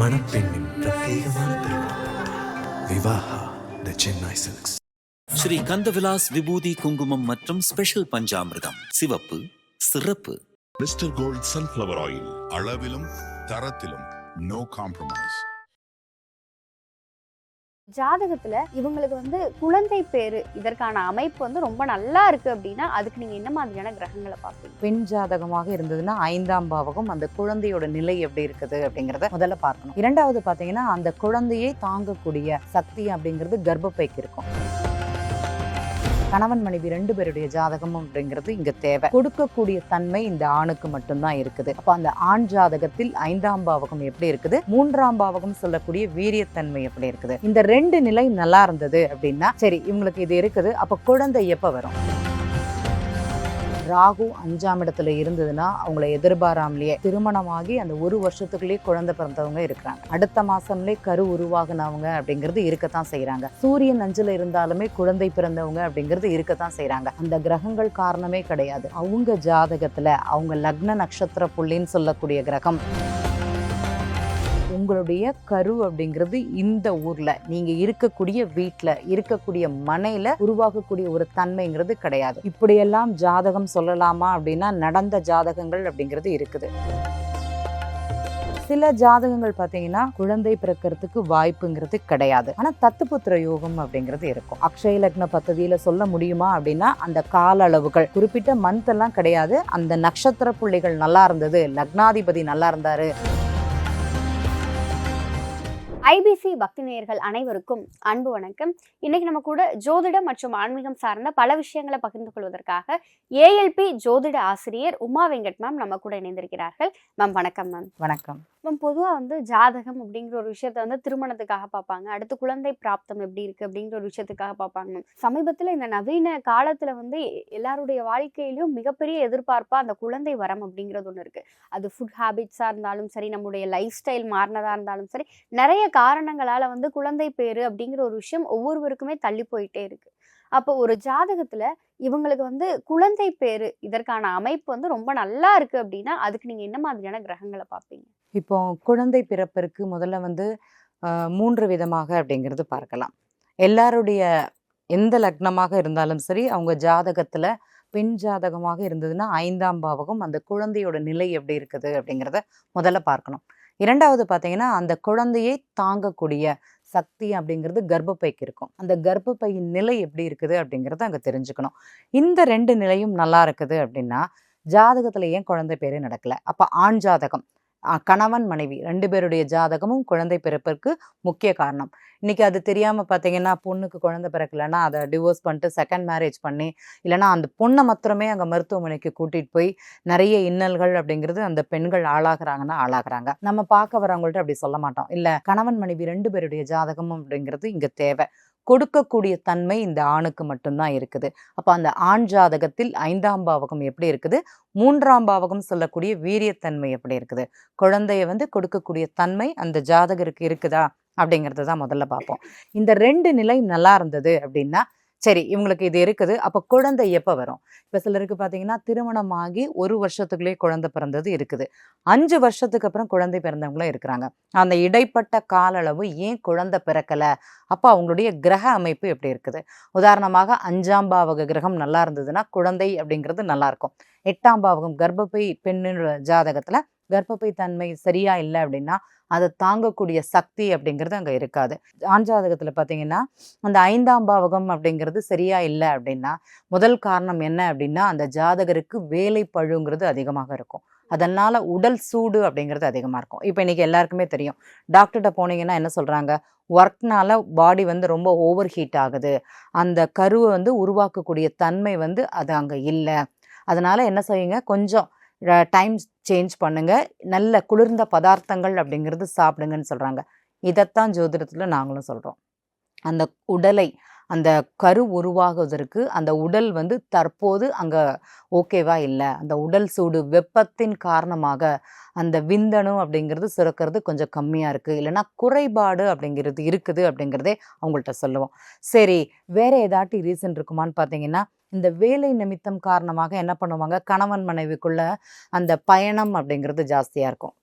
மணப்பெண்ணின் பிரத்யேகமான Vivaha the Chennai silks Sri Kandavilas விபூதி குங்குமம் மற்றும் ஸ்பெஷல் பஞ்சாமிர்தம். சிவப்பு சிறப்பு. மிஸ்டர் கோல்ட் சன்ஃப்ளவர் ஆயில் அளவிலும் தரத்திலும் நோ காம்ப்ரமைஸ் ஜாதகத்துல இவங்களுக்கு வந்து குழந்தை பேரு இதற்கான அமைப்பு வந்து ரொம்ப நல்லா இருக்கு அப்படின்னா அதுக்கு நீங்க என்ன மாதிரியான கிரகங்களை பார்ப்பீங்க? பெண் ஜாதகமாக இருந்ததுன்னா ஐந்தாம் பாவகம் அந்த குழந்தையோட நிலை எப்படி இருக்குது அப்படிங்கிறத முதல்ல பார்க்கணும். இரண்டாவது பார்த்தீங்கன்னா அந்த குழந்தையை தாங்கக்கூடிய சக்தி அப்படிங்கிறது கர்ப்பப்பைக்கு இருக்கும். கணவன் மனைவி ரெண்டு பேருடைய ஜாதகம் அப்படிங்கிறது இங்க தேவை. கொடுக்கக்கூடிய தன்மை இந்த ஆணுக்கு மட்டும்தான் இருக்குது. அப்ப அந்த ஆண் ஜாதகத்தில் ஐந்தாம் பாவகம் எப்படி இருக்குது? மூன்றாம் பாவகம் சொல்லக்கூடிய வீரியத்தன்மை எப்படி இருக்குது? இந்த ரெண்டு நிலை நல்லா இருந்தது அப்படின்னா சரி இவங்களுக்கு இது இருக்குது. அப்ப குழந்தை எப்ப வரும்? ராகு அஞ்சாம் இடத்துல இருந்ததுன்னா அவங்கள எதிர்பாராமலேயே திருமணமாகி அந்த ஒரு வருஷத்துக்குள்ளேயே குழந்தை பிறந்தவங்க இருக்கிறாங்க. அடுத்த மாசம்லயே கரு உருவாகுனவங்க அப்படிங்கிறது இருக்கத்தான் செய்கிறாங்க சூரியன் அஞ்சில் இருந்தாலுமே குழந்தை பிறந்தவங்க அப்படிங்கிறது இருக்கத்தான் செய்கிறாங்க அந்த கிரகங்கள் காரணமே கிடையாது. அவங்க ஜாதகத்துல அவங்க லக்ன நட்சத்திர புள்ளின்னு சொல்லக்கூடிய கிரகம். உங்களுடைய கரு அப்படிங்கிறது இந்த ஊர்ல. நீங்க இருக்கக்கூடிய வீட்ல இருக்கக்கூடிய மனையில உருவாகக்கூடிய ஒரு தன்மைங்கிறது கிடையாது. இப்படியெல்லாம் ஜாதகம் சொல்லலாமா அப்படின்னா நடந்த ஜாதகங்கள் அப்படிங்கிறது இருக்குது. சில ஜாதகங்கள் பார்த்தீங்கன்னா குழந்தை பிறக்கிறதுக்கு வாய்ப்புங்கிறது கிடையாது. ஆனா தத்துப்புத்திர யோகம் அப்படிங்கிறது இருக்கும். அக்ஷய லக்ன பத்ததியில் சொல்ல முடியுமா அப்படின்னா அந்த கால அளவுகள். குறிப்பிட்ட மந்த் எல்லாம் கிடையாது. அந்த நட்சத்திர புள்ளிகள் நல்லா இருந்தது. லக்னாதிபதி நல்லா இருந்தாரு. ஐபிசி பக்தி நேயர்கள் அனைவருக்கும் அன்பு வணக்கம். இன்னைக்கு நம்ம கூட ஜோதிடம் மற்றும் ஆன்மீகம் சார்ந்த பல விஷயங்களை பகிர்ந்து கொள்வதற்காக ஏஎல்பி ஜோதிட ஆசிரியர் உமா வெங்கட் மேம் நம்ம கூட இணைந்திருக்கிறார்கள். மேம் வணக்கம் மேம் வணக்கம். இப்போ பொதுவாக வந்து ஜாதகம் அப்படிங்கிற ஒரு விஷயத்த வந்து திருமணத்துக்காக பார்ப்பாங்க. அடுத்து குழந்தை பிராப்தம் எப்படி இருக்குது அப்படிங்கிற ஒரு விஷயத்துக்காக பார்ப்பாங்க. சமீபத்தில் இந்த நவீன காலத்தில் வந்து எல்லாருடைய வாழ்க்கையிலும் மிகப்பெரிய எதிர்பார்ப்பாக அந்த குழந்தை வரம் அப்படிங்கிறது ஒன்று இருக்குது அது ஃபுட் ஹேபிட்ஸாக இருந்தாலும் சரி நம்முடைய லைஃப் ஸ்டைல் மாறினதாக இருந்தாலும் சரி நிறைய காரணங்களால் வந்து குழந்தை பேர் அப்படிங்கிற ஒரு விஷயம் ஒவ்வொருவருக்குமே தள்ளி போயிட்டே இருக்குது அப்போ ஒரு ஜாதகத்துல இவங்களுக்கு வந்து குழந்தை பேரு இதற்கான அமைப்பு வந்து ரொம்ப நல்லா இருக்கு அப்படின்னா அதுக்கு நீங்க என்ன மாதிரியான கிரகங்களை பார்ப்பீங்க? இப்போ குழந்தை பிறப்பிற்கு முதல்ல வந்து மூன்று விதமாக அப்படிங்கிறது பார்க்கலாம். எல்லாருடைய எந்த லக்னமாக இருந்தாலும் சரி அவங்க ஜாதகத்தில் பெண் ஜாதகமாக இருந்ததுன்னா ஐந்தாம் பாவகம் அந்த குழந்தையோட நிலை எப்படி இருக்குது அப்படிங்கிறத முதல்ல பார்க்கணும். இரண்டாவது பார்த்தீங்கன்னா அந்த குழந்தையை தாங்கக்கூடிய சக்தி அப்படிங்கிறது கர்ப்பப்பைக்கு இருக்கும். அந்த கர்ப்பப்பையின் நிலை எப்படி இருக்குது அப்படிங்கிறத அங்கே தெரிஞ்சுக்கணும். இந்த ரெண்டு நிலையும் நல்லா இருக்குது அப்படின்னா ஜாதகத்துல ஏன் குழந்தை பேரே நடக்கல? அப்ப ஆண் ஜாதகம். கணவன் மனைவி ரெண்டு பேருடைய ஜாதகமும் குழந்தை பிறப்பிற்கு முக்கிய காரணம். இன்றைக்கி அது தெரியாமல் பார்த்தீங்கன்னா பொண்ணுக்கு குழந்தை பிறக்கலைன்னா அதை டிவோர்ஸ் பண்ணிட்டு செகண்ட் மேரேஜ் பண்ணி இல்லைன்னா அந்த பொண்ணை மாத்திரமே அங்கே மருத்துவமனைக்கு கூட்டிகிட்டு போய் நிறைய இன்னல்கள் அப்படிங்கிறது அந்த பெண்கள் ஆளாகிறாங்கன்னா ஆளாகிறாங்க. நம்ம பார்க்க வரவங்கள்ட்ட அப்படி சொல்ல மாட்டோம். இல்லை கணவன் மனைவி ரெண்டு பேருடைய ஜாதகமும் அப்படிங்கிறது இங்கே தேவை. கொடுக்கக்கூடிய தன்மை இந்த ஆணுக்கு மட்டும்தான் இருக்குது. அப்போ அந்த ஆண் ஜாதகத்தில் ஐந்தாம் பாவகம் எப்படி இருக்குது? மூன்றாம் பாவகம் சொல்லக்கூடிய வீரியத்தன்மை எப்படி இருக்குது? குழந்தைய வந்து கொடுக்கக்கூடிய தன்மை அந்த ஜாதகருக்கு இருக்குதா? அப்படிங்கிறத தான் முதல்ல பார்ப்போம். இந்த ரெண்டு நிலை நல்லா இருந்தது அப்படின்னா சரி இவங்களுக்கு இது இருக்குது. அப்போ குழந்தை எப்போ வரும்? இப்போ சிலருக்கு பார்த்தீங்கன்னா திருமணமாகி ஒரு வருஷத்துக்குள்ளேயே குழந்தை பிறந்தது இருக்குது. அஞ்சு வருஷத்துக்கு அப்புறம் குழந்தை பிறந்தவங்களும் இருக்கிறாங்க. அந்த இடைப்பட்ட கால அளவு ஏன் குழந்தை பிறக்கலை? அப்போ அவங்களுடைய கிரக அமைப்பு எப்படி இருக்குது? உதாரணமாக அஞ்சாம் பாவக கிரகம் நல்லா இருந்ததுன்னா குழந்தை அப்படிங்கிறது நல்லாயிருக்கும் எட்டாம் பாவகம் கர்ப்பப்பை பெண்ணு ஜாதகத்தில் கர்ப்பப்பை தன்மை சரியா இல்லை அப்படின்னா அதை தாங்கக்கூடிய சக்தி அப்படிங்கிறது அங்கே இருக்காது. ஆண் ஜாதகத்தில் பார்த்தீங்கன்னா அந்த ஐந்தாம் பாவகம் அப்படிங்கிறது சரியா இல்லை அப்படின்னா முதல் காரணம் என்ன அப்படின்னா அந்த ஜாதகருக்கு வேலை பழுங்கிறது அதிகமாக இருக்கும். அதனால உடல் சூடு அப்படிங்கிறது அதிகமாக இருக்கும். இப்போ இன்றைக்கி எல்லாருக்குமே தெரியும். டாக்டர்கிட்ட போனீங்கன்னா என்ன சொல்கிறாங்க ஒர்க்னால பாடி வந்து ரொம்ப ஓவர் ஹீட் ஆகுது. அந்த கருவை வந்து உருவாக்கக்கூடிய தன்மை வந்து அது அங்கே இல்லை. அதனால் என்ன செய்யுங்க? கொஞ்சம் டைம் சேஞ்ச் பண்ணுங்கள் நல்ல குளிர்ந்த பதார்த்தங்கள் அப்படிங்கிறது சாப்பிடுங்கன்னு சொல்கிறாங்க இதைத்தான் ஜோதிடத்தில் நாங்களும் சொல்கிறோம் அந்த உடலை அந்த கரு உருவாகுவதற்கு அந்த உடல் வந்து தற்போது அங்கே ஓகேவா இல்லை. அந்த உடல் சூடு வெப்பத்தின் காரணமாக அந்த விந்தணு அப்படிங்கிறது சுரக்கிறது கொஞ்சம் கம்மியாக இருக்குது இல்லைன்னா குறைபாடு அப்படிங்கிறது இருக்குது அப்படிங்கிறதே அவங்கள்ட்ட சொல்லுவோம். சரி வேறு ஏதாட்டி ரீசன் இருக்குமான்னு பார்த்தீங்கன்னா இந்த வேலை நிமித்தம் காரணமாக என்ன பண்ணுவாங்க? கணவன் மனைவிக்குள்ள அந்த பயணம் அப்படிங்கிறது ஜாஸ்தியாக இருக்கும்.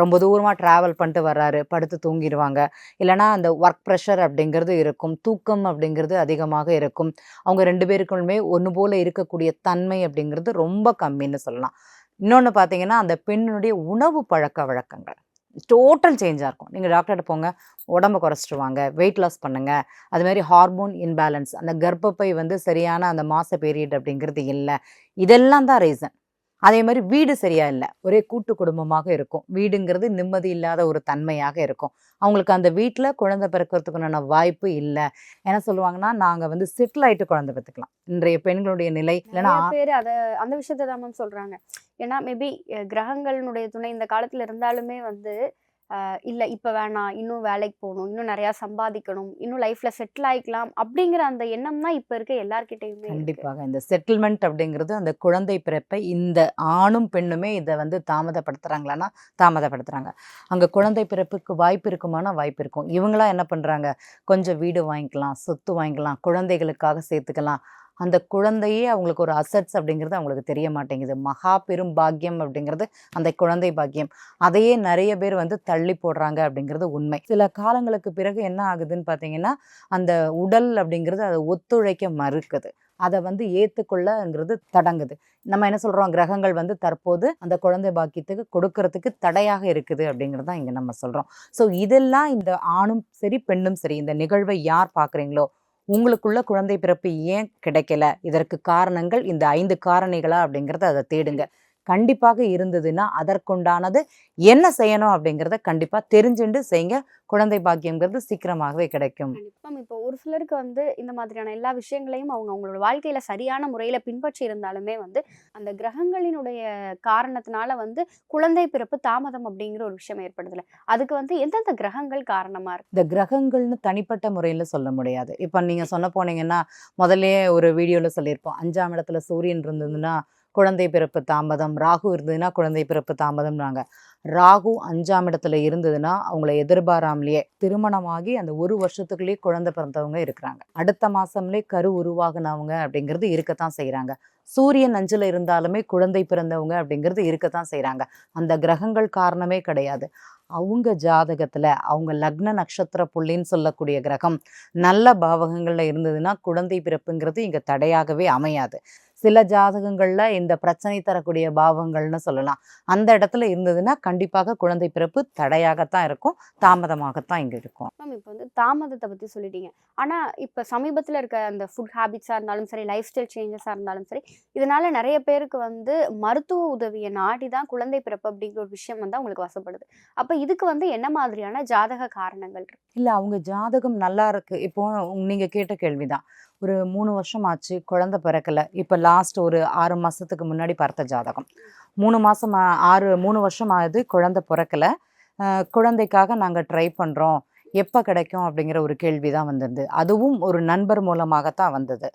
ரொம்ப தூரமாக ட்ராவல் பண்ணிட்டு வர்றாரு படுத்து தூங்கிடுவாங்க இல்லைனா அந்த ஒர்க் ப்ரெஷர் அப்படிங்கிறது இருக்கும் தூக்கம் அப்படிங்கிறது அதிகமாக இருக்கும். அவங்க ரெண்டு பேருக்குமே ஒன்று போல் இருக்கக்கூடிய தன்மை அப்படிங்கிறது ரொம்ப கம்மின்னு சொல்லலாம். இன்னொன்று பார்த்தீங்கன்னா அந்த பெண்ணுடைய உணவு பழக்க வழக்கங்கள். டோட்டல் சேஞ்சாக இருக்கும். நீங்கள் டாக்டர்கிட்ட போங்க உடம்ப குறைச்சிட்டு வாங்க வெயிட் லாஸ் பண்ணுங்கள் அதுமாரி ஹார்மோன் இன்பேலன்ஸ் அந்த கர்ப்பப்பை வந்து சரியான அந்த மாச பீரியட் அப்படிங்கிறது இல்லை. இதெல்லாம் தான் ரீசன் அதே மாதிரி வீடு சரியா இல்லை. ஒரே கூட்டு குடும்பமாக இருக்கும். வீடுங்கிறது நிம்மதி இல்லாத ஒரு தன்மையாக இருக்கும். அவங்களுக்கு அந்த வீட்டில் குழந்தை பிறக்கிறதுக்குண்டான வாய்ப்பு இல்லை. என்ன சொல்லுவாங்கன்னா நாங்கள் வந்து செட்டில் ஆயிட்டு குழந்தை பெற்றுக்கலாம் இன்றைய பெண்களுடைய நிலை இல்லைன்னா பேர் அத அந்த விஷயத்தை தான் மேம் சொல்றாங்க. ஏன்னா மேபி கிரகங்களுடைய துணை இந்த காலத்துல இருந்தாலுமே வந்து இல்ல இப்ப வேணாம். இன்னும் வேலைக்கு போகணும். இன்னும் நிறையா சம்பாதிக்கணும். இன்னும் லைஃப்ல செட்டில் ஆயிக்கலாம். அப்படிங்கிற அந்த எண்ணம் தான் இப்போ இருக்க எல்லார்கிட்டயுமே கண்டிப்பாக. இந்த செட்டில்மெண்ட் அப்படிங்கிறது அந்த குழந்தை பிறப்பை இந்த ஆணும் பெண்ணுமே இதை வந்து தாமதப்படுத்துறாங்களான்னா தாமதப்படுத்துறாங்க. அங்க குழந்தை பிறப்புக்கு வாய்ப்பு இருக்குமானா வாய்ப்பு இருக்கும். இவங்களாம் என்ன பண்றாங்க? கொஞ்சம் வீடு வாங்கிக்கலாம் சொத்து வாங்கிக்கலாம் குழந்தைகளுக்காக சேர்த்துக்கலாம். அந்த குழந்தையே அவங்களுக்கு ஒரு அசட்ஸ் அப்படிங்கிறது அவங்களுக்கு தெரிய மாட்டேங்குது. மகா பெரும் பாக்கியம் அப்படிங்கிறது அந்த குழந்தை பாக்கியம். அதையே நிறைய பேர் வந்து தள்ளி போடுறாங்க அப்படிங்கிறது உண்மை. சில காலங்களுக்கு பிறகு என்ன ஆகுதுன்னு பார்த்தீங்கன்னா அந்த உடல் அப்படிங்கிறது அதை ஒத்துழைக்க மறுக்குது. அதை வந்து ஏற்றுக்கொள்ளங்கிறது தடங்குது. நம்ம என்ன சொல்கிறோம் கிரகங்கள் வந்து தற்போது அந்த குழந்தை பாக்கியத்துக்கு கொடுக்கறதுக்கு தடையாக இருக்குது அப்படிங்கிறது தான் இங்கே நம்ம சொல்கிறோம் ஸோ இதெல்லாம் இந்த ஆணும் சரி பெண்ணும் சரி இந்த நிகழ்வை யார் பார்க்குறீங்களோ உங்களுக்குள்ள குழந்தை பிறப்பு ஏன் கிடைக்கல? இதற்கு காரணங்கள் இந்த ஐந்து காரணிகளா அப்படிங்கிறத அதை தேடுங்க. கண்டிப்பாக இருந்ததுன்னா அதற்குண்டானது என்ன செய்யணும் அப்படிங்கிறத கண்டிப்பா தெரிஞ்சுண்டு செய்யுங்க குழந்தை பாக்கியங்கிறது சீக்கிரமாகவே கிடைக்கும். கண்டிப்பா. இப்போ ஒரு சிலருக்கு வந்து இந்த மாதிரியான எல்லா விஷயங்களையும் அவங்க அவங்களோட வாழ்க்கையில சரியான முறையில பின்பற்றி இருந்தாலுமே வந்து அந்த கிரகங்களினுடைய காரணத்தினால வந்து குழந்தை பிறப்பு தாமதம் அப்படிங்கிற ஒரு விஷயம் ஏற்படுதுல அதுக்கு வந்து எந்தெந்த கிரகங்கள் காரணமா இருக்கு? இந்த கிரகங்கள்னு தனிப்பட்ட முறையில் சொல்ல முடியாது. இப்போ நீங்கள் சொன்ன போனீங்கன்னா முதல்லயே ஒரு வீடியோவில் சொல்லியிருப்போம். அஞ்சாம் இடத்துல சூரியன் இருந்ததுன்னா குழந்தை பிறப்பு தாமதம் ராகு இருந்ததுன்னா குழந்தை பிறப்பு தாமதம்னாங்க. ராகு அஞ்சாம் இடத்துல இருந்ததுன்னா அவங்கள எதிர்பாராமலேயே திருமணமாகி அந்த ஒரு வருஷத்துக்குள்ளேயே குழந்தை பிறந்தவங்க இருக்கிறாங்க. அடுத்த மாசம்லயே கரு உருவாகுனவங்க அப்படிங்கிறது இருக்கத்தான் செய்கிறாங்க சூரியன் அஞ்சில் இருந்தாலுமே குழந்தை பிறந்தவங்க அப்படிங்கிறது இருக்கத்தான் செய்கிறாங்க அந்த கிரகங்கள் காரணமே கிடையாது. அவங்க ஜாதகத்தில் அவங்க லக்ன நட்சத்திர புள்ளின்னு சொல்லக்கூடிய கிரகம் நல்ல பாவகங்களில் இருந்ததுன்னா குழந்தை பிறப்புங்கிறது இங்கே தடையாகவே அமையாது. சில ஜாதகங்கள்ல இந்த பிரச்சனை தரக்கூடிய பாவங்கள்னு சொல்லலாம். அந்த இடத்துல இருந்ததுன்னா கண்டிப்பாக குழந்தை பிறப்பு தடையாகத்தான் இருக்கும். தாமதமாகத்தான் இங்க இருக்கும். மேம் இப்போ வந்து தாமதத்தை பத்தி சொல்லிட்டீங்க. ஆனா இப்ப சமீபத்துல இருக்க அந்த ஃபுட் ஹேபிட்ஸா இருந்தாலும் சரி லைஃப் ஸ்டைல் சேஞ்சஸா இருந்தாலும் சரி இதனால நிறைய பேருக்கு வந்து மருத்துவ உதவியை நாடி தான் குழந்தை பிறப்பு அப்படிங்கிற ஒரு விஷயம் வந்து அவங்களுக்கு வசப்படுது. அப்ப இதுக்கு வந்து என்ன மாதிரியான ஜாதக காரணங்கள் இல்ல அவங்க ஜாதகம் நல்லா இருக்கு. இப்போ உங்க- நீங்க கேட்ட கேள்விதான். ஒரு மூணு வருஷம் ஆச்சு குழந்தை பிறக்கல. இப்போ லாஸ்ட் ஒரு ஆறு மாதத்துக்கு முன்னாடி பார்த்த ஜாதகம். மூணு மாதம் ஆறு மூணு வருஷம் ஆகுது குழந்தை பிறக்கல. குழந்தைக்காக நாங்கள் ட்ரை பண்ணுறோம் எப்போ கிடைக்கும் அப்படிங்கிற ஒரு கேள்வி தான் வந்திருந்து அதுவும் ஒரு நண்பர் மூலமாகத்தான் வந்தது.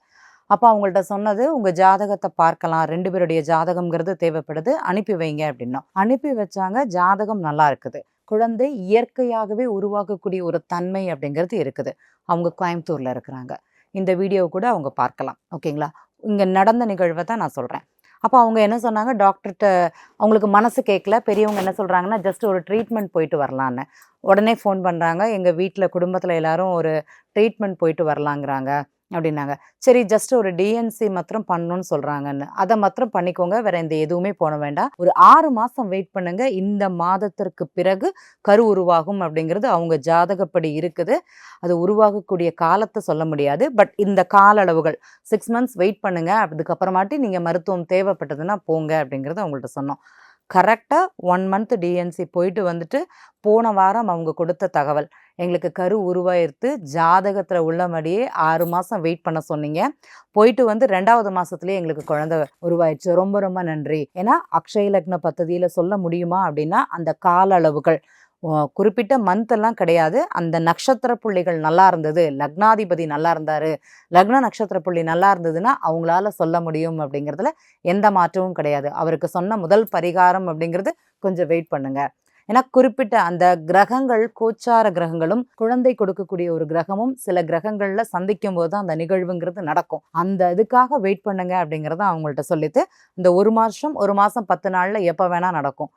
அப்போ அவங்கள்ட்ட சொன்னது உங்கள் ஜாதகத்தை பார்க்கலாம். ரெண்டு பேருடைய ஜாதகம்ங்கிறது தேவைப்படுது. அனுப்பி வைங்க அப்படின்னா அனுப்பி வச்சாங்க. ஜாதகம் நல்லா இருக்குது. குழந்தை இயற்கையாகவே உருவாக்கக்கூடிய ஒரு தன்மை அப்படிங்கிறது இருக்குது. அவங்க கோயம்புத்தூரில் இருக்கிறாங்க. இந்த வீடியோ கூட அவங்க பார்க்கலாம். ஓகேங்களா? இங்கே நடந்த நிகழ்வை தான் நான் சொல்கிறேன் அப்போ அவங்க என்ன சொன்னாங்க? டாக்டர்கிட்ட அவங்களுக்கு மனசு கேட்கல பெரியவங்க என்ன சொல்கிறாங்கன்னா ஜஸ்ட் ஒரு ட்ரீட்மெண்ட் போயிட்டு வரலான்னு. உடனே ஃபோன் பண்ணுறாங்க எங்கள் வீட்டில் குடும்பத்தில் எல்லாரும் ஒரு ட்ரீட்மெண்ட் போயிட்டு வரலாங்கிறாங்க. அப்படின்னாங்க. சரி ஜஸ்ட் ஒரு டிஎன்சி மாத்திரம் பண்ணணும்னு சொல்கிறாங்கன்னு அதை மாத்திரம் பண்ணிக்கோங்க. வேற இந்த எதுவுமே போன வேண்டாம். ஒரு ஆறு மாதம் வெயிட் பண்ணுங்க. இந்த மாதத்திற்கு பிறகு கரு உருவாகும் அப்படிங்கிறது அவங்க ஜாதகப்படி இருக்குது. அது உருவாகக்கூடிய காலத்தை சொல்ல முடியாது. பட் இந்த கால அளவுகள் சிக்ஸ் மந்த்ஸ் வெயிட் பண்ணுங்க. அதுக்கப்புறமாட்டி நீங்கள் மருத்துவம் தேவைப்பட்டதுன்னா போங்க அப்படிங்கிறது அவங்கள்ட்ட சொன்னோம். கரெக்டாக ஒன் மந்த் டிஎன்சி போயிட்டு வந்துட்டு போன வாரம் அவங்க கொடுத்த தகவல். எங்களுக்கு கரு உருவாயிருத்து ஜாதகத்தில் உள்ளபடியே ஆறு மாதம் வெயிட் பண்ண சொன்னீங்க. போயிட்டு வந்து ரெண்டாவது மாதத்துலேயே எங்களுக்கு குழந்தை உருவாயிடுச்சு. ரொம்ப ரொம்ப நன்றி. ஏன்னா அக்ஷய லக்ன பத்ததியில் சொல்ல முடியுமா அப்படின்னா அந்த கால அளவுகள். குறிப்பிட்ட மந்த் எல்லாம் கிடையாது. அந்த நட்சத்திர புள்ளிகள் நல்லா இருந்தது. லக்னாதிபதி நல்லா இருந்தார். லக்ன நட்சத்திர புள்ளி நல்லா இருந்ததுன்னா அவங்களால சொல்ல முடியும் அப்படிங்கிறதுல எந்த மாற்றமும் கிடையாது. அவருக்கு சொன்ன முதல் பரிகாரம் அப்படிங்கிறது கொஞ்சம் வெயிட் பண்ணுங்கள் ஏன்னா குறிப்பிட்ட அந்த கிரகங்கள் கோச்சார கிரகங்களும் குழந்தை கொடுக்கக்கூடிய ஒரு கிரகமும் சில கிரகங்களில் சந்திக்கும் போது தான் அந்த நிகழ்வுங்கிறது நடக்கும். அந்த இதுக்காக வெயிட் பண்ணுங்க அப்படிங்கிறத அவங்கள்ட்ட சொல்லிட்டு இந்த ஒரு மாதம் ஒரு மாதம் பத்து நாளில் எப்போ வேணால் நடக்கும்.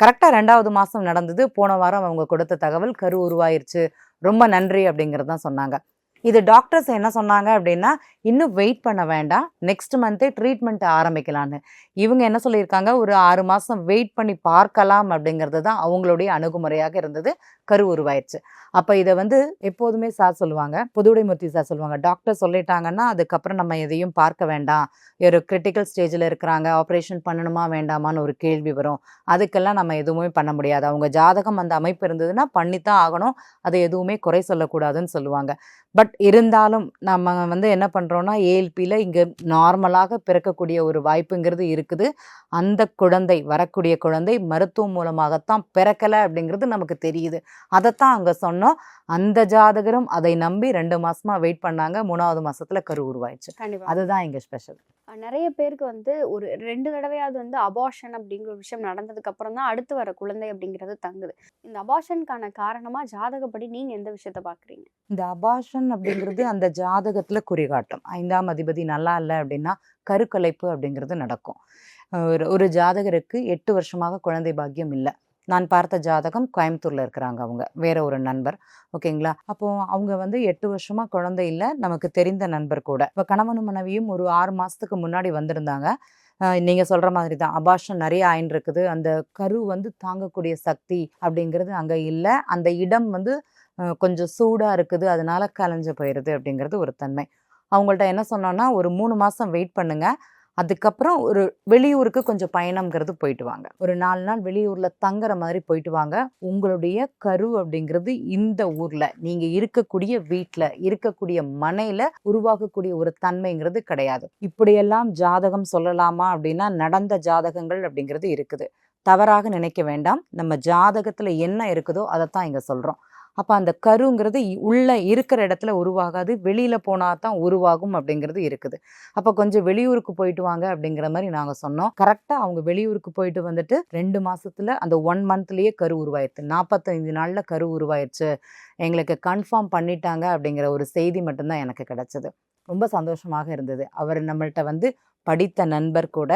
கரெக்டாக ரெண்டாவது மாதம் நடந்தது போன வாரம் அவங்க கொடுத்த தகவல் கரு உருவாயிருச்சு. ரொம்ப நன்றி அப்படிங்கிறது தான் சொன்னாங்க. இது டாக்டர்ஸ் என்ன சொன்னாங்க அப்படின்னா இன்னும் வெயிட் பண்ண வேண்டாம். நெக்ஸ்ட் மந்த்தே ட்ரீட்மெண்ட் ஆரம்பிக்கலான்னு இவங்க என்ன சொல்லியிருக்காங்க? ஒரு ஆறு மாதம் வெயிட் பண்ணி பார்க்கலாம் அப்படிங்கிறது தான் அவங்களுடைய அணுகுமுறையாக இருந்தது. கரு உருவாயிடுச்சு அப்போ இதை வந்து எப்போதுமே சார் சொல்லுவாங்க. புதுவுடைமூர்த்தி சார் சொல்லுவாங்க. டாக்டர் சொல்லிட்டாங்கன்னா அதுக்கப்புறம் நம்ம எதையும் பார்க்க வேண்டாம். ஒரு கிரிட்டிக்கல் ஸ்டேஜில் இருக்கிறாங்க. ஆப்ரேஷன் பண்ணணுமா வேண்டாமான்னு ஒரு கேள்வி வரும். அதுக்கெல்லாம் நம்ம எதுவுமே பண்ண முடியாது. அவங்க ஜாதகம் அந்த அமைப்பு இருந்ததுன்னா பண்ணித்தான் ஆகணும். அதை எதுவுமே குறை சொல்லக்கூடாதுன்னு சொல்லுவாங்க. பட் இருந்தாலும் நம்ம வந்து என்ன பண்ணுறோம் பண்ணுறோன்னா ஏஎல்பியில் இங்கே நார்மலாக பிறக்கக்கூடிய ஒரு வாய்ப்புங்கிறது இருக்குது. அந்த குழந்தை வரக்கூடிய குழந்தை மருத்துவம் மூலமாகத்தான் பிறக்கலை அப்படிங்கிறது நமக்கு தெரியுது. அதைத்தான் அங்கே சொன்னோம். அந்த ஜாதகரும் அதை நம்பி ரெண்டு மாசமா வெயிட் பண்ணாங்க. மூணாவது மாசத்துல கரு உருவாயிடுச்சு. அதுதான் இங்க ஸ்பெஷல் நிறைய பேருக்கு வந்து ஒரு ரெண்டு தடவையாவது வந்து அபார்ஷன் அப்படிங்கிற ஒரு விஷயம் நடந்ததுக்கு அப்புறம் தான் அடுத்து வர குழந்தை அப்படிங்கிறது தங்குது. இந்த அபார்ஷனுக்கான காரணமா ஜாதகப்படி நீங்க எந்த விஷயத்த பாக்குறீங்க? இந்த அபாஷன் அப்படிங்கிறது அந்த ஜாதகத்துல குறிகாட்டும். ஐந்தாம் அதிபதி நல்லா இல்லை அப்படின்னா கருக்கலைப்பு அப்படிங்கிறது நடக்கும். ஒரு ஒரு ஜாதகருக்கு எட்டு வருஷமாக குழந்தை பாக்கியம் இல்லை. நான் பார்த்த ஜாதகம் கோயம்புத்தூரில் இருக்கிறாங்க அவங்க வேற ஒரு நண்பர். ஓகேங்களா? அப்போ அவங்க வந்து எட்டு வருஷமா குழந்தை இல்லை நமக்கு தெரிந்த நண்பர் கூட. இப்போ கணவனும் மனைவியும் ஒரு ஆறு மாசத்துக்கு முன்னாடி வந்திருந்தாங்க. நீங்கள் சொல்கிற மாதிரி தான் அபாஷன் நிறைய ஆயின் இருக்குது அந்த கரு வந்து தாங்கக்கூடிய சக்தி அப்படிங்கிறது அங்கே இல்லை. அந்த இடம் வந்து கொஞ்சம் சூடாக இருக்குது. அதனால கலைஞ்சு போயிடுது அப்படிங்கிறது ஒரு தன்மை. அவங்கள்ட்ட என்ன சொன்னோன்னா ஒரு மூணு மாதம் வெயிட் பண்ணுங்க. அதுக்கப்புறம் ஒரு வெளியூருக்கு கொஞ்சம் பயணம்ங்கிறது போயிட்டு வாங்க. ஒரு நாலு நாள் வெளியூர்ல தங்குற மாதிரி போயிட்டு வாங்க. உங்களுடைய கரு அப்படிங்கிறது இந்த ஊர்ல. நீங்க இருக்கக்கூடிய வீட்டில் இருக்கக்கூடிய மனையில உருவாகக்கூடிய ஒரு தன்மைங்கிறது கிடையாது. இப்படியெல்லாம் ஜாதகம் சொல்லலாமா அப்படின்னா நடந்த ஜாதகங்கள் அப்படிங்கிறது இருக்குது. தவறாக நினைக்க வேண்டாம். நம்ம ஜாதகத்துல என்ன இருக்குதோ அதைத்தான் இங்க சொல்றோம். அப்போ அந்த கருங்கிறது இ- உள்ள இருக்கிற இடத்துல உருவாகாது. வெளியில் போனால் தான் உருவாகும் அப்படிங்கிறது இருக்குது. அப்போ கொஞ்சம் வெளியூருக்கு போயிட்டு வாங்க அப்படிங்கிற மாதிரி நாங்கள் சொன்னோம். கரெக்டாக அவங்க வெளியூருக்கு போயிட்டு வந்துட்டு ரெண்டு மாதத்தில் அந்த ஒன் மந்த்லேயே கரு உருவாயிருச்சு நாற்பத்தைந்து நாளில் கரு உருவாயிருச்சு எங்களுக்கு கன்ஃபார்ம் பண்ணிட்டாங்க அப்படிங்கிற ஒரு செய்தி மட்டும்தான் எனக்கு கிடச்சிது. ரொம்ப சந்தோஷமாக இருந்தது. அவர் நம்மள்கிட்ட வந்து படித்த நண்பர் கூட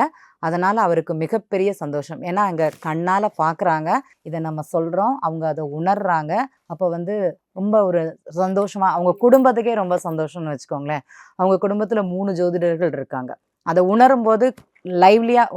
அதனால் அவருக்கு மிகப்பெரிய சந்தோஷம். ஏன்னா அங்கே கண்ணால் பார்க்குறாங்க இதை நம்ம சொல்கிறோம் அவங்க அதை உணர்றாங்க. அப்போ வந்து ரொம்ப ஒரு சந்தோஷமாக அவங்க குடும்பத்துக்கே ரொம்ப சந்தோஷம்னு வச்சுக்கோங்களேன். அவங்க குடும்பத்தில் மூணு ஜோதிடர்கள் இருக்காங்க. அதை உணரும் போது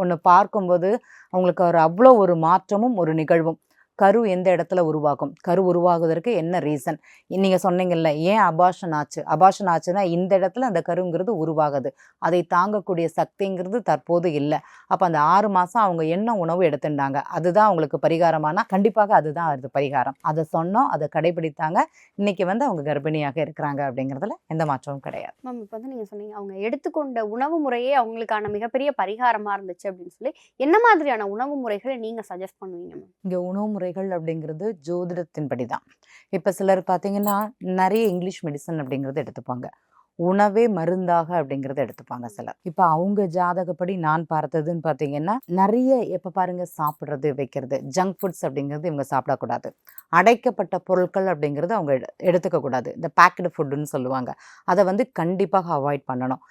ஒன்று பார்க்கும்போது அவங்களுக்கு ஒரு அவ்வளோ ஒரு மாற்றமும் ஒரு நிகழ்வும். கரு எந்த இடத்துல உருவாகும்? கரு உருவாகுவதற்கு என்ன ரீசன் நீங்க சொன்னீங்கல்ல ஏன் அபாஷன் ஆச்சு? அபாஷன் ஆச்சுன்னா இந்த இடத்துல அந்த கருங்கிறது உருவாகுது. அதை தாங்கக்கூடிய சக்திங்கிறது தற்போது இல்லை. அப்ப அந்த ஆறு மாசம் அவங்க என்ன உணவு எடுத்துட்டாங்க? அதுதான் அவங்களுக்கு பரிகாரமானா கண்டிப்பாக அதுதான் அது பரிகாரம். அதை சொன்னோம் அதை கடைபிடித்தாங்க. இன்னைக்கு வந்து அவங்க கர்ப்பிணியாக இருக்கிறாங்க அப்படிங்கிறதுல எந்த மாற்றமும் கிடையாது. மேம் இப்போ வந்து நீங்க சொன்னீங்க அவங்க எடுத்துக்கொண்ட உணவு முறையே அவங்களுக்கான மிகப்பெரிய பரிகாரமா இருந்துச்சு அப்படின்னு சொல்லி என்ன மாதிரியான உணவு முறைகளை நீங்க சஜஸ்ட் பண்ணுவீங்க மேம் இங்க உணவு முறைகள் அப்படிங்கிறது ஜோதிடத்தின்படி தான் இப்போ சிலர் பார்த்தீங்கன்னா நிறைய இங்கிலீஷ் மெடிசன் அப்படிங்கிறது எடுத்துப்பாங்க. உணவே மருந்தாக அப்படிங்கிறத எடுத்துப்பாங்க சிலர். இப்போ அவங்க ஜாதகப்படி நான் பார்த்ததுன்னு பார்த்தீங்கன்னா நிறைய எப்போ பாருங்க சாப்பிட்றது வைக்கிறது ஜங்க் ஃபுட்ஸ் அப்படிங்கிறது இவங்க சாப்பிடக்கூடாது. அடைக்கப்பட்ட பொருட்கள் அப்படிங்கிறது அவங்க எடு- இந்த பேக்கடு ஃபுட்டுன்னு சொல்லுவாங்க. அதை வந்து கண்டிப்பாக அவாய்ட் பண்ணணும்.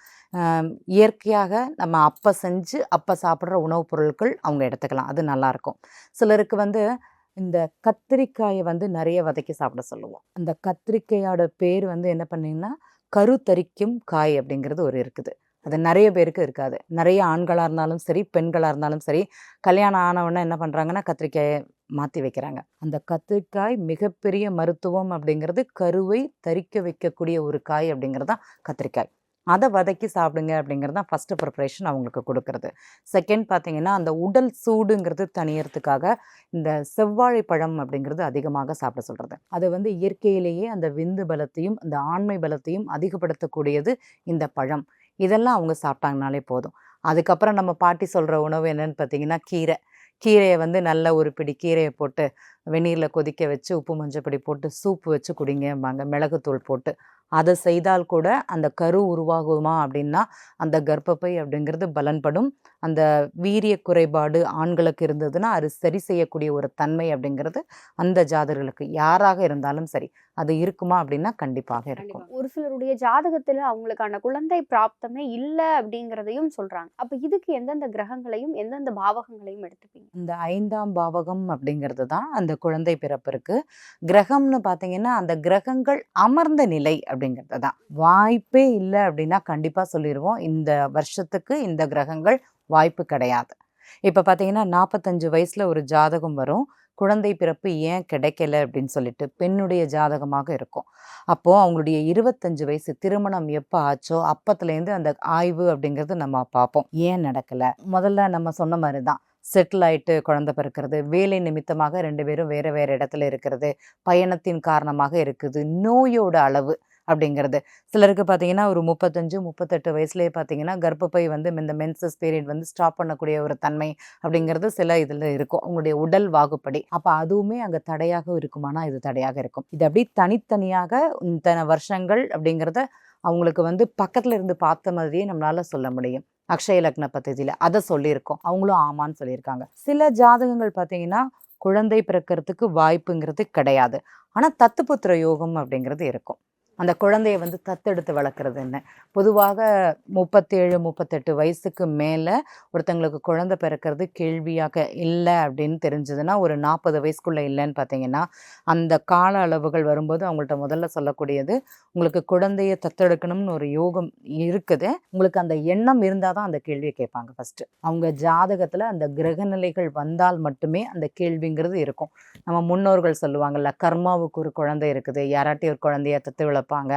இயற்கையாக நம்ம அப்போ செஞ்சு அப்போ சாப்பிட்ற உணவுப் பொருட்கள் அவங்க எடுத்துக்கலாம். அது நல்லாயிருக்கும் சிலருக்கு வந்து இந்த கத்திரிக்காயை வந்து நிறைய வதக்கி சாப்பிட சொல்லுவோம். அந்த கத்திரிக்காயோட பேர் வந்து என்ன பண்ணிங்கன்னா கருத்தரிக்கும் காய் அப்படிங்கிறது ஒரு இருக்குது. அது நிறைய பேருக்கு இருக்காது. நிறைய ஆண்களாக இருந்தாலும் சரி பெண்களாக இருந்தாலும் சரி கல்யாணம் ஆனவுடனே என்ன பண்ணுறாங்கன்னா கத்திரிக்காயை மாற்றி வைக்கிறாங்க. அந்த கத்திரிக்காய் மிகப்பெரிய மருத்துவம் அப்படிங்கிறது கருவை தரிக்க வைக்கக்கூடிய ஒரு காய் அப்படிங்கிறது தான் கத்திரிக்காய். அதை வதக்கி சாப்பிடுங்க அப்படிங்கிறது தான் ஃபஸ்ட்டு ப்ரிப்ரேஷன் அவங்களுக்கு கொடுக்கறது. செகண்ட் பார்த்தீங்கன்னா அந்த உடல் சூடுங்கிறது தனியறதுக்காக இந்த செவ்வாழை பழம் அப்படிங்கிறது அதிகமாக சாப்பிட சொல்கிறது அது வந்து இயற்கையிலேயே அந்த விந்து பலத்தையும் அந்த ஆண்மை பலத்தையும் அதிகப்படுத்தக்கூடியது இந்த பழம். இதெல்லாம் அவங்க சாப்பிட்டாங்கனாலே போதும். அதுக்கப்புறம் நம்ம பாட்டி சொல்கிற உணவு என்னன்னு பார்த்தீங்கன்னா கீரை. கீரையை வந்து நல்ல ஒரு பிடி கீரையை போட்டு வெந்நீரில் கொதிக்க வச்சு உப்பு மஞ்சப்பொடி போட்டு சூப்பு வச்சு குடிங்கம்பாங்க. மிளகுத்தூள் போட்டு. அதை செய்தால் கூட அந்த கரு உருவாகுமா அப்படின்னா அந்த கர்ப்பப்பை அப்படிங்கிறது பலன்படும். அந்த வீரிய குறைபாடு ஆண்களுக்கு இருந்ததுன்னா அது சரி செய்யக்கூடிய ஒரு தன்மை அப்படிங்கிறது அந்த ஜாதகர்களுக்கு. யாராக இருந்தாலும் சரி அது இருக்குமா அப்படின்னா கண்டிப்பாக இருக்கும். ஒரு சிலருடைய ஜாதகத்துல அவங்களுக்கான குழந்தை பிராப்தமே இல்ல அப்படிங்கறதையும் சொல்றாங்க. அப்ப இதுக்கு எந்தெந்த கிரகங்களையும் எந்தெந்த பாவகங்களையும் எடுத்துப்பீங்க? இந்த ஐந்தாம் பாவகம் அப்படிங்கிறது தான் அந்த குழந்தை பிறப்பிற்கு கிரகம்னு பார்த்தீங்கன்னா அந்த கிரகங்கள் அமர்ந்த நிலை அப்படிங்கிறது தான். வாய்ப்பே இல்லை அப்படின்னா கண்டிப்பாக சொல்லிடுவோம் இந்த வருஷத்துக்கு இந்த கிரகங்கள் வாய்ப்பு கிடையாது. இப்போ பார்த்தீங்கன்னா நாற்பத்தஞ்சு வயசில் ஒரு ஜாதகம் வரும். குழந்தை பிறப்பு ஏன் கிடைக்கல அப்படின்னு சொல்லிட்டு பெண்ணுடைய ஜாதகமாக இருக்கும். அப்போது அவங்களுடைய இருபத்தஞ்சு வயசு திருமணம் எப்போ ஆச்சோ அப்பத்துலேருந்து அந்த ஆய்வு அப்படிங்கிறது நம்ம பார்ப்போம். ஏன் நடக்கலை? முதல்ல நம்ம சொன்ன மாதிரி தான் செட்டில் ஆயிட்டு குழந்தை பிறக்கிறது வேலை நிமித்தமாக ரெண்டு பேரும் வேறு வேறு இடத்துல இருக்கிறது பயணத்தின் காரணமாக இருக்குது நோயோட அளவு. அப்படிங்கிறது. சிலருக்கு பார்த்தீங்கன்னா ஒரு முப்பத்தஞ்சு முப்பத்தெட்டு வயசுலேயே பார்த்தீங்கன்னா கர்ப்பப்பை வந்து இந்த மென்சஸ் பீரியட் வந்து ஸ்டாப் பண்ணக்கூடிய ஒரு தன்மை அப்படிங்கிறது சில இதில் இருக்கும். அவங்களுடைய உடல் வாகுப்படி. அப்போ அதுவுமே அங்கே தடையாக இருக்குமானா இது தடையாக இருக்கும். இது அப்படி தனித்தனியாக இத்தனை வருஷங்கள் அப்படிங்கிறத அவங்களுக்கு வந்து பக்கத்தில் இருந்து பார்த்த மாதிரியே நம்மளால் சொல்ல முடியும். அக்ஷய லக்ன பദ്ധதியில அதை சொல்லியிருக்கோம். அவங்களும் ஆமான்னு சொல்லியிருக்காங்க. சில ஜாதகங்கள் பார்த்தீங்கன்னா குழந்தை பிறக்கிறதுக்கு வாய்ப்புங்கிறது கிடையாது. ஆனால் தத்துப்புத்திர யோகம் அப்படிங்கிறது இருக்கும். அந்த குழந்தையை வந்து தத்தெடுத்து வளர்க்குறது என்ன பொதுவாக முப்பத்தேழு முப்பத்தெட்டு வயசுக்கு மேலே ஒருத்தங்களுக்கு குழந்தை பிறக்கிறது கேள்வியாக இல்லை அப்படின்னு தெரிஞ்சதுன்னா ஒரு நாற்பது வயசுக்குள்ளே இல்லைன்னு பார்த்தீங்கன்னா அந்த கால அளவுகள் வரும்போது அவங்கள்ட்ட முதல்ல சொல்லக்கூடியது உங்களுக்கு குழந்தையை தத்தெடுக்கணும்னு ஒரு யோகம் இருக்குது. உங்களுக்கு அந்த எண்ணம் இருந்தால் தான் அந்த கேள்வியை கேட்பாங்க ஃபஸ்ட்டு அவங்க ஜாதகத்தில் அந்த கிரக நிலைகள் வந்தால் மட்டுமே அந்த கேள்விங்கிறது இருக்கும். நம்ம முன்னோர்கள் சொல்லுவாங்கல்ல கர்மாவுக்கு ஒரு குழந்தை இருக்குது. யாராட்டி ஒரு குழந்தைய தத்து விளப்பாங்க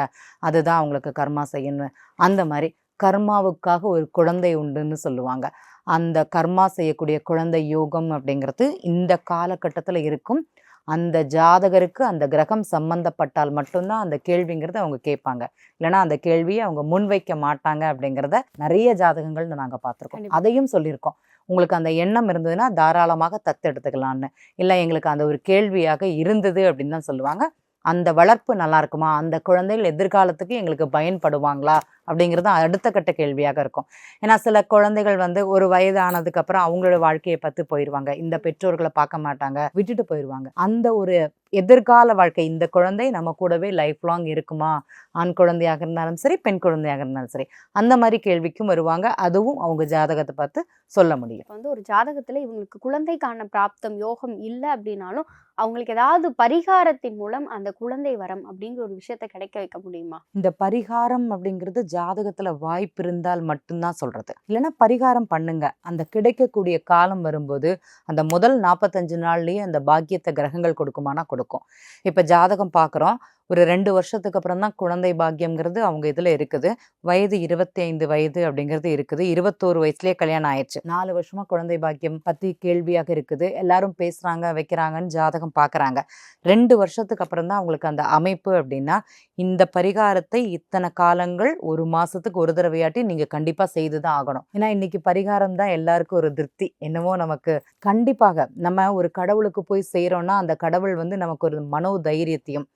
அதுதான் அவங்களுக்கு கர்மா செய்யணும் அந்த மாதிரி கர்மாவுக்காக ஒரு குழந்தை உண்டுன்னு சொல்லுவாங்க. அந்த கர்மா செய்யக்கூடிய குழந்தை யோகம் அப்படிங்கிறது இந்த காலகட்டத்தில் இருக்கும். அந்த ஜாதகருக்கு அந்த கிரகம் சம்பந்தப்பட்டால் மட்டும்தான் அந்த கேள்விங்கிறத அவங்க கேட்பாங்க. இல்லைன்னா அந்த கேள்வியை அவங்க முன்வைக்க மாட்டாங்க அப்படிங்கிறத நிறைய ஜாதகங்கள் நாங்கள் பார்த்துருக்கோம். அதையும் சொல்லியிருக்கோம். உங்களுக்கு அந்த எண்ணம் இருந்ததுன்னா தாராளமாக தத்தெடுத்துக்கலான்னு இல்லை எங்களுக்கு அந்த ஒரு கேள்வியாக இருந்தது அப்படின்னு தான் சொல்லுவாங்க. அந்த வளர்ப்பு நல்லா இருக்குமா? அந்த குழந்தைகள் எதிர்காலத்துக்கு எங்களுக்கு பயன்படுவாங்களா? அப்படிங்கிறது அடுத்த கட்ட கேள்வியாக இருக்கும். ஏன்னா சில குழந்தைகள் வந்து ஒரு வயதானதுக்கப்புறம் அப்புறம் அவங்களோட வாழ்க்கையை பார்த்து போயிடுவாங்க இந்த பெற்றோர்களை பார்க்க மாட்டாங்க. விட்டுட்டு போயிடுவாங்க அந்த ஒரு எதிர்கால வாழ்க்கை இந்த குழந்தை நம்ம கூடவே லைஃப் லாங் இருக்குமா? ஆண் குழந்தையாக இருந்தாலும் சரி பெண் குழந்தையாக இருந்தாலும் சரி. அந்த மாதிரி கேள்விக்கும் வருவாங்க. அதுவும் அவங்க ஜாதகத்தை பார்த்து சொல்ல முடியும். வந்து ஒரு ஜாதகத்துல இவங்களுக்கு குழந்தைக்கான பிராப்தம் யோகம் இல்லை அப்படின்னாலும் அவங்களுக்கு ஏதாவது பரிகாரத்தின் மூலம் அந்த குழந்தை வரம் அப்படிங்கிற ஒரு விஷயத்த கிடைக்க வைக்க முடியுமா? இந்த பரிகாரம் அப்படிங்கிறது ஜாதகத்துல வாய்ப்பு இருந்தால் மட்டும்தான் சொல்றது. இல்லைன்னா பரிகாரம் பண்ணுங்க. அந்த கிடைக்கக்கூடிய காலம் வரும்போது அந்த முதல் நாற்பத்தஞ்சு நாள்லயே அந்த பாக்கியத்தை கிரகங்கள் கொடுக்குமானா கொடுக்கும். இப்ப ஜாதகம் பாக்குறோம். ஒரு ரெண்டு வருஷத்துக்கு அப்புறம் தான் குழந்தை பாக்கியம்ங்கிறது அவங்க இதில் இருக்குது. வயது இருபத்தி ஐந்து வயது அப்படிங்கிறது இருக்குது. இருபத்தோரு வயசுலேயே கல்யாணம் ஆயிடுச்சு. நாலு வருஷமாக குழந்தை பாக்கியம் பற்றி கேள்வியாக இருக்குது. எல்லாரும் பேசுகிறாங்க வைக்கிறாங்கன்னு ஜாதகம் பார்க்குறாங்க ரெண்டு வருஷத்துக்கு அப்புறம் தான் அவங்களுக்கு அந்த அமைப்பு அப்படின்னா இந்த பரிகாரத்தை இத்தனை காலங்கள் ஒரு மாதத்துக்கு ஒரு தடவையாட்டி நீங்கள் கண்டிப்பாக செய்து தான் ஆகணும். ஏன்னா இன்னைக்கு பரிகாரம் தான் எல்லாருக்கும் ஒரு திருப்தி. என்னவோ நமக்கு கண்டிப்பாக நம்ம ஒரு கடவுளுக்கு போய் செய்கிறோன்னா அந்த கடவுள் வந்து நமக்கு ஒரு மனோ தைரியத்தையும்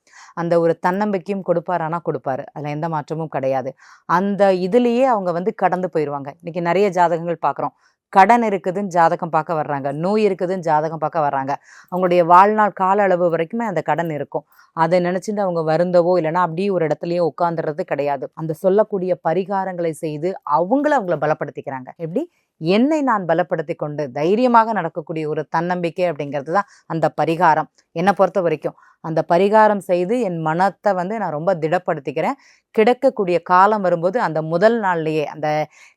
அந்த ஒரு தன்னம்பிக்கையும் கொடுப்பாரானா கொடுப்பாரு. அதுல எந்த மாற்றமும் கிடையாது. அந்த இதுலயே அவங்க வந்து கடந்து போயிடுவாங்க இன்னைக்கு நிறைய ஜாதகங்கள் பார்க்குறோம் கடன் இருக்குதுன்னு ஜாதகம் பார்க்க வர்றாங்க. நோய் இருக்குதுன்னு ஜாதகம் பார்க்க வர்றாங்க. அவங்களுடைய வாழ்நாள் கால அளவு வரைக்குமே அந்த கடன் இருக்கும். அதை நினச்சிட்டு அவங்க வருந்தவோ இல்லைன்னா அப்படியே ஒரு இடத்துலயே உட்காந்துறது கிடையாது. அந்த சொல்லக்கூடிய பரிகாரங்களை செய்து அவங்கள அவங்கள பலப்படுத்திக்கிறாங்க. எப்படி? என்னை நான் பலப்படுத்தி கொண்டு தைரியமாக நடக்கக்கூடிய ஒரு தன்னம்பிக்கை அப்படிங்கிறது தான் அந்த பரிகாரம். என்னை பொறுத்த வரைக்கும். அந்த பரிகாரம் செய்து என் மனத்தை வந்து நான் ரொம்ப திடப்படுத்திக்கிறேன். கிடக்கக்கூடிய காலம் வரும்போது அந்த முதல் நாள்லேயே அந்த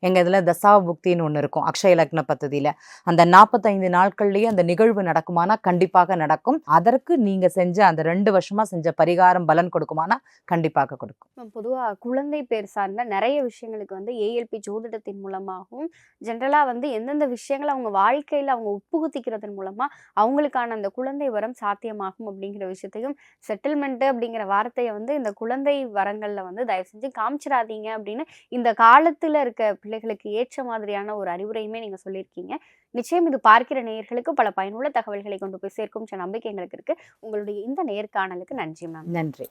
எங்கள் இதில் தசா புக்தின்னு ஒன்று இருக்கும் அக்ஷய லக்ன பத்ததியில். அந்த நாற்பத்தைந்து நாட்கள்லேயே அந்த நிகழ்வு நடக்குமானா கண்டிப்பாக நடக்கும். அதற்கு நீங்கள் செஞ்ச அந்த ரெண்டு வருஷமாக செஞ்ச பரிகாரம் பலன் கொடுக்குமானா கண்டிப்பாக கொடுக்கும். பொதுவாக குழந்தை பேர் சார்ந்த நிறைய விஷயங்களுக்கு வந்து ஏஎல்பி ஜோதிடத்தின் மூலமாகவும் ஜென்ரலாக வந்து எந்தெந்த விஷயங்களை அவங்க வாழ்க்கையில் அவங்க உட்புகுத்திக்கிறதன் மூலமாக அவங்களுக்கான அந்த குழந்தை வரம் சாத்தியமாகும் அப்படிங்கிற விஷயத்தையும் செட்டில்மெண்ட் அப்படிங்கிற வார்த்தையை வந்து இந்த குழந்தை வரங்கள்ல வந்து தயவு செஞ்சு காமிச்சிடாதீங்க அப்படின்னு இந்த காலத்துல இருக்க பிள்ளைகளுக்கு ஏற்ற மாதிரியான ஒரு அறிவுரையுமே நீங்க சொல்லியிருக்கீங்க. நிச்சயம் இது பார்க்கிற நேயர்களுக்கு பல பயனுள்ள தகவல்களை கொண்டு போய் சேர்க்கும் நம்பிக்கை எங்களுக்கு இருக்கு. உங்களுடைய இந்த நேர்காணலுக்கு நன்றி மேம் நன்றி.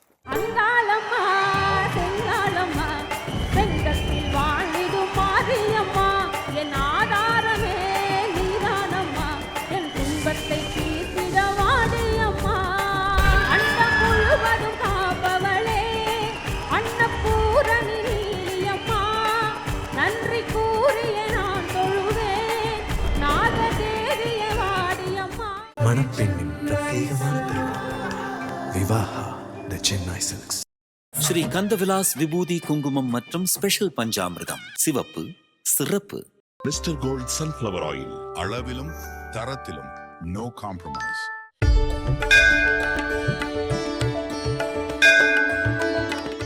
Vivaha, the Chennai Silks. Sri Kandavilas விபூதி குங்குமம் மற்றும் ஸ்பெஷல் பஞ்சாமிர்தம். சிவப்பு சிறப்பு. மிஸ்டர் கோல்ட் சன்ஃப்ளவர் ஆயில் அளவிலும் தரத்திலும் நோ காம்ப்ரமைஸ்